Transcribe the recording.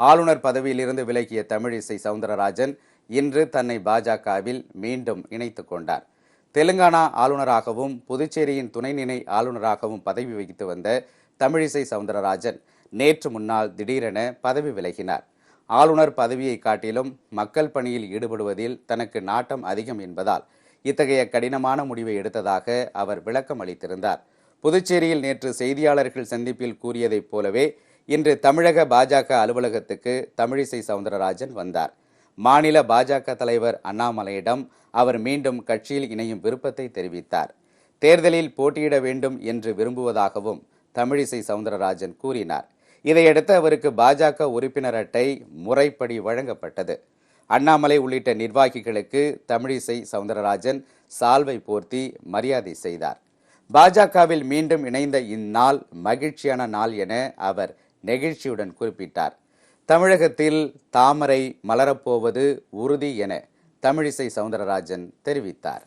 ஆளுநர் பதவியிலிருந்து விலகிய தமிழிசை சவுந்தரராஜன் இன்று தன்னை பாஜகவில் மீண்டும் இணைத்து கொண்டார். தெலுங்கானா ஆளுநராகவும் புதுச்சேரியின் துணைநிலை ஆளுநராகவும் பதவி வகித்து வந்த தமிழிசை சவுந்தரராஜன் நேற்று முன்னால் திடீரென பதவி விலகினார். ஆளுநர் பதவியை காட்டிலும் மக்கள் பணியில் ஈடுபடுவதில் தனக்கு நாட்டம் அதிகம் என்பதால் இத்தகைய கடினமான முடிவை எடுத்ததாக அவர் விளக்கம் அளித்திருந்தார் புதுச்சேரியில் நேற்று செய்தியாளர்கள் சந்திப்பில் கூறியதைப் போலவே இன்று தமிழக பாஜக அலுவலகத்துக்கு தமிழிசை சவுந்தரராஜன் வந்தார். மாநில பாஜக தலைவர் அண்ணாமலையிடம் அவர் மீண்டும் கட்சியில் இணையும் விருப்பத்தை தெரிவித்தார். தேர்தலில் போட்டியிட வேண்டும் என்று விரும்புவதாகவும் தமிழிசை சவுந்தரராஜன் கூறினார். இதையடுத்து அவருக்கு பாஜக உறுப்பினர் அட்டை முறைப்படி வழங்கப்பட்டது. அண்ணாமலை உள்ளிட்ட நிர்வாகிகளுக்கு தமிழிசை சவுந்தரராஜன் சால்வை போர்த்தி மரியாதை செய்தார். பாஜகவில் மீண்டும் இணைந்த இந்நாள் மகிழ்ச்சியான நாள் என அவர் நெகிழ்ச்சியுடன் குறிப்பிட்டார். தமிழகத்தில் தாமரை மலரப்போவது உறுதி என தமிழிசை சவுந்தரராஜன் தெரிவித்தார்.